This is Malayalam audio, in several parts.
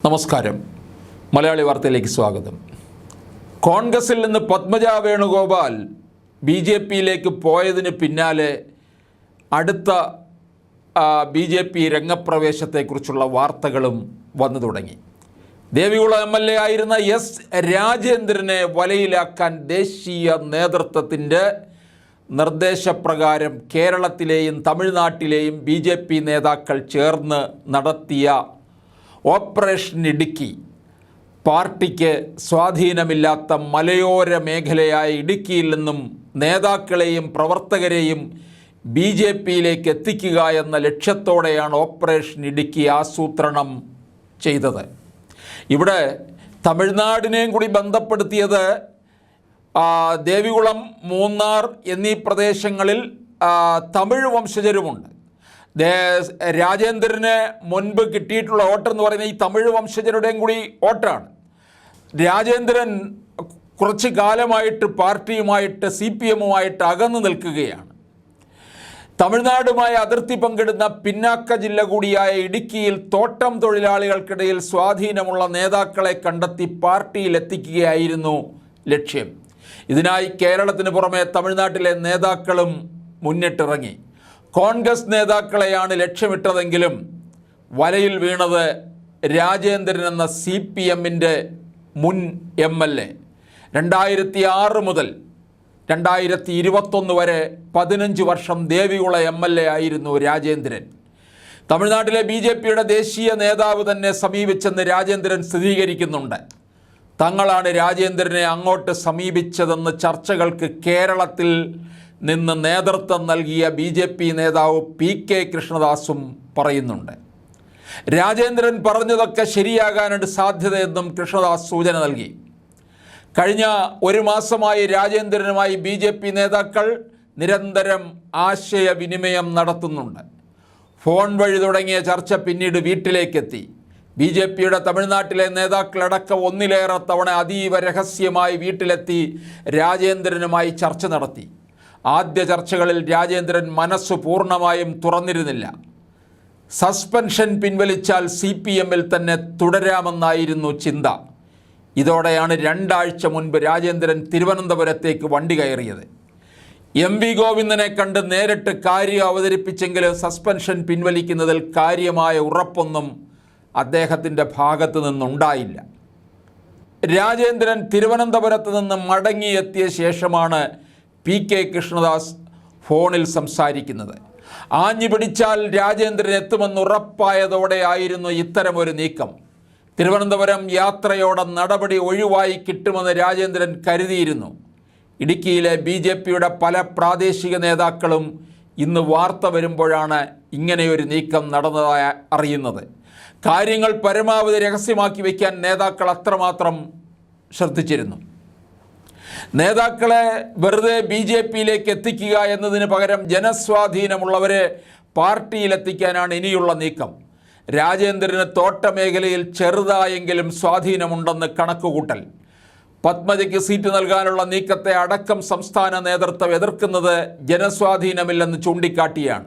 നമസ്കാരം. മലയാളി വാർത്തയിലേക്ക് സ്വാഗതം. കോൺഗ്രസിൽ നിന്ന് പത്മജ വേണുഗോപാൽ ബി ജെ പിയിലേക്ക് പോയതിന് പിന്നാലെ അടുത്ത ബി ജെ പി രംഗപ്രവേശത്തെക്കുറിച്ചുള്ള വാർത്തകളും വന്നു തുടങ്ങി. ദേവികുളം എം എൽ എ ആയിരുന്ന എസ് രാജേന്ദ്രനെ വലയിലാക്കാൻ ദേശീയ നേതൃത്വത്തിന്റെ നിർദ്ദേശപ്രകാരം കേരളത്തിലെയും തമിഴ്നാട്ടിലെയും ബി നേതാക്കൾ ചേർന്ന് നടത്തിയ ഓപ്പറേഷൻ ഇടുക്കി. പാർട്ടിക്ക് സ്വാധീനമില്ലാത്ത മലയോര മേഖലയായ ഇടുക്കിയിൽ നിന്നും നേതാക്കളെയും പ്രവർത്തകരെയും ബി ജെ പിയിലേക്ക് എത്തിക്കുക എന്ന ലക്ഷ്യത്തോടെയാണ് ഓപ്പറേഷൻ ഇടുക്കി ആസൂത്രണം ചെയ്തത്. ഇവിടെ തമിഴ്നാടിനെയും കൂടി ബന്ധപ്പെടുത്തിയത് ദേവികുളം മൂന്നാർ എന്നീ പ്രദേശങ്ങളിൽ തമിഴ് വംശജരുമുണ്ട്. രാജേന്ദ്രന് മുൻപ് കിട്ടിയിട്ടുള്ള വോട്ടെന്ന് പറയുന്നത് ഈ തമിഴ് വംശജരുടെയും കൂടി വോട്ടാണ് രാജേന്ദ്രൻ കുറച്ച് കാലമായിട്ട് പാർട്ടിയുമായിട്ട് സി പി എമ്മുമായിട്ട് അകന്നു നിൽക്കുകയാണ്. തമിഴ്നാടുമായി അതിർത്തി പങ്കിടുന്ന പിന്നാക്ക ജില്ല കൂടിയായ ഇടുക്കിയിൽ തോട്ടം തൊഴിലാളികൾക്കിടയിൽ സ്വാധീനമുള്ള നേതാക്കളെ കണ്ടെത്തി പാർട്ടിയിലെത്തിക്കുകയായിരുന്നു ലക്ഷ്യം. ഇതിനായി കേരളത്തിന് പുറമെ തമിഴ്നാട്ടിലെ നേതാക്കളും മുന്നിട്ടിറങ്ങി. കോൺഗ്രസ് നേതാക്കളെയാണ് ലക്ഷ്യമിട്ടതെങ്കിലും വലയിൽ വീണത് രാജേന്ദ്രൻ എന്ന സി പി എമ്മിന്റെ മുൻ എം എൽ എ. രണ്ടായിരത്തി ആറ് മുതൽ രണ്ടായിരത്തി ഇരുപത്തൊന്ന് വരെ പതിനഞ്ച് വർഷം ദേവികുള എം എൽ എ ആയിരുന്നു രാജേന്ദ്രൻ. തമിഴ്നാട്ടിലെ ബി ജെ പിയുടെ ദേശീയ നേതാവ് തന്നെ സമീപിച്ചെന്ന് രാജേന്ദ്രൻ സ്ഥിരീകരിക്കുന്നുണ്ട്. തങ്ങളാണ് രാജേന്ദ്രനെ അങ്ങോട്ട് സമീപിച്ചതെന്ന് ചർച്ചകൾക്ക് കേരളത്തിൽ നിന്ന് നേതൃത്വം നൽകിയ ബി ജെ പി നേതാവ് പി കെ കൃഷ്ണദാസും പറയുന്നുണ്ട്. രാജേന്ദ്രൻ പറഞ്ഞതൊക്കെ ശരിയാകാനാണ് സാധ്യതയെന്നും കൃഷ്ണദാസ് സൂചന നൽകി. കഴിഞ്ഞ ഒരു മാസമായി രാജേന്ദ്രനുമായി ബി ജെ പി നേതാക്കൾ നിരന്തരം ആശയവിനിമയം നടത്തുന്നുണ്ട്. ഫോൺ വഴി തുടങ്ങിയ ചർച്ച പിന്നീട് വീട്ടിലേക്കെത്തി. ബി ജെ പിയുടെ തമിഴ്നാട്ടിലെ നേതാക്കളടക്കം ഒന്നിലേറെ തവണ അതീവ രഹസ്യമായി വീട്ടിലെത്തി രാജേന്ദ്രനുമായി ചർച്ച നടത്തി. ആദ്യ ചർച്ചകളിൽ രാജേന്ദ്രൻ മനസ്സു പൂർണമായും തുറന്നിരുന്നില്ല. സസ്പെൻഷൻ പിൻവലിച്ചാൽ സി പി എമ്മിൽ തന്നെ തുടരാമെന്നായിരുന്നു ചിന്ത. ഇതോടെയാണ് രണ്ടാഴ്ച മുൻപ് രാജേന്ദ്രൻ തിരുവനന്തപുരത്തേക്ക് വണ്ടി കയറിയത്. എം വി ഗോവിന്ദനെ കണ്ട് നേരിട്ട് കാര്യം അവതരിപ്പിച്ചെങ്കിലും സസ്പെൻഷൻ പിൻവലിക്കുന്നതിൽ കാര്യമായ ഉറപ്പൊന്നും അദ്ദേഹത്തിന്റെ ഭാഗത്തു നിന്നുണ്ടായില്ല. രാജേന്ദ്രൻ തിരുവനന്തപുരത്ത് നിന്ന് മടങ്ങിയെത്തിയ ശേഷമാണ് പി കെ കൃഷ്ണദാസ് ഫോണിൽ സംസാരിക്കുന്നത്. ആഞ്ഞു പിടിച്ചാൽ രാജേന്ദ്രൻ എത്തുമെന്ന് ഉറപ്പായതോടെ ആയിരുന്നു ഇത്തരമൊരു നീക്കം. തിരുവനന്തപുരം യാത്രയോടെ നടപടി ഒഴിവായി കിട്ടുമെന്ന് രാജേന്ദ്രൻ കരുതിയിരുന്നു. ഇടുക്കിയിലെ ബി ജെ പിയുടെ പല പ്രാദേശിക നേതാക്കളും ഇന്ന് വാർത്ത വരുമ്പോഴാണ് ഇങ്ങനെയൊരു നീക്കം നടന്നതായി അറിയുന്നത്. കാര്യങ്ങൾ പരമാവധി രഹസ്യമാക്കി വയ്ക്കാൻ നേതാക്കൾ അത്രമാത്രം ശ്രദ്ധിച്ചിരുന്നു. നേതാക്കളെ വെറുതെ ബി ജെ പിയിലേക്ക് എത്തിക്കുക എന്നതിന് പകരം ജനസ്വാധീനമുള്ളവരെ പാർട്ടിയിലെത്തിക്കാനാണ് ഇനിയുള്ള നീക്കം. രാജേന്ദ്രന് തോട്ടമേഖലയിൽ ചെറുതായെങ്കിലും സ്വാധീനമുണ്ടെന്ന് കണക്കുകൂട്ടൽ. പത്മജയ്ക്ക് സീറ്റ് നൽകാനുള്ള നീക്കത്തെ അടക്കം സംസ്ഥാന നേതൃത്വം എതിർക്കുന്നത് ജനസ്വാധീനമില്ലെന്ന് ചൂണ്ടിക്കാട്ടിയാണ്.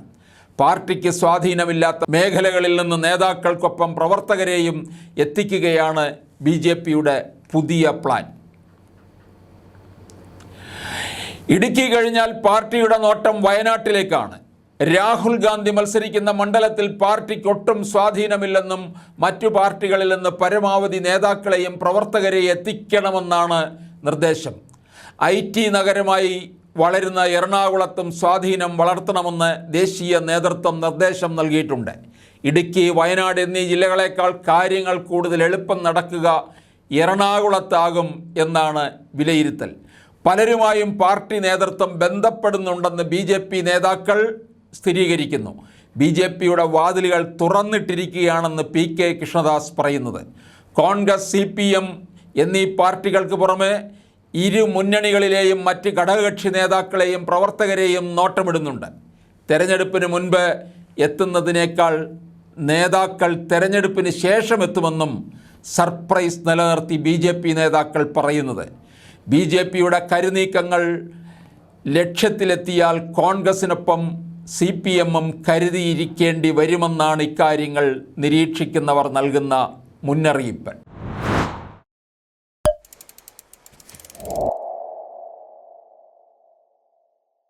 പാർട്ടിക്ക് സ്വാധീനമില്ലാത്ത മേഖലകളിൽ നിന്ന് നേതാക്കൾക്കൊപ്പം പ്രവർത്തകരെയും എത്തിക്കുകയാണ് ബി പുതിയ പ്ലാൻ. ഇടുക്കി കഴിഞ്ഞാൽ പാർട്ടിയുടെ നോട്ടം വയനാട്ടിലേക്കാണ്. രാഹുൽ ഗാന്ധി മത്സരിക്കുന്ന മണ്ഡലത്തിൽ പാർട്ടിക്കൊട്ടും സ്വാധീനമില്ലെന്നും മറ്റു പാർട്ടികളിൽ നിന്ന് പരമാവധി നേതാക്കളെയും പ്രവർത്തകരെയും എത്തിക്കണമെന്നാണ് നിർദ്ദേശം. ഐ ടി നഗരമായി വളരുന്ന എറണാകുളത്തും സ്വാധീനം വളർത്തണമെന്ന് ദേശീയ നേതൃത്വം നിർദ്ദേശം നൽകിയിട്ടുണ്ട്. ഇടുക്കി വയനാട് എന്നീ ജില്ലകളേക്കാൾ കാര്യങ്ങൾ കൂടുതൽ എളുപ്പം നടക്കുക എറണാകുളത്താകും എന്നാണ് വിലയിരുത്തൽ. പലരുമായും പാർട്ടി നേതൃത്വം ബന്ധപ്പെടുന്നുണ്ടെന്ന് ബി ജെ പി നേതാക്കൾ സ്ഥിരീകരിക്കുന്നു. ബി ജെ പിയുടെ വാതിലുകൾ തുറന്നിട്ടിരിക്കുകയാണെന്ന് പി കെ കൃഷ്ണദാസ് പറയുന്നത്. കോൺഗ്രസ് സി പി എം എന്നീ പാർട്ടികൾക്ക് പുറമെ ഇരു മുന്നണികളിലെയും മറ്റ് ഘടകകക്ഷി നേതാക്കളെയും പ്രവർത്തകരെയും നോട്ടമിടുന്നുണ്ട്. തെരഞ്ഞെടുപ്പിന് മുൻപ് എത്തുന്നതിനേക്കാൾ നേതാക്കൾ തെരഞ്ഞെടുപ്പിന് ശേഷം എത്തുമെന്നും സർപ്രൈസ് നിലനിർത്തി ബി നേതാക്കൾ പറയുന്നത്. ബി ജെ പിയുടെ കരുനീക്കങ്ങൾ ലക്ഷ്യത്തിലെത്തിയാൽ കോൺഗ്രസിനൊപ്പം സി പി എമ്മും കരുതിയിരിക്കേണ്ടി വരുമെന്നാണ് ഇക്കാര്യങ്ങൾ നിരീക്ഷിക്കുന്നവർ നൽകുന്ന മുന്നറിയിപ്പ്.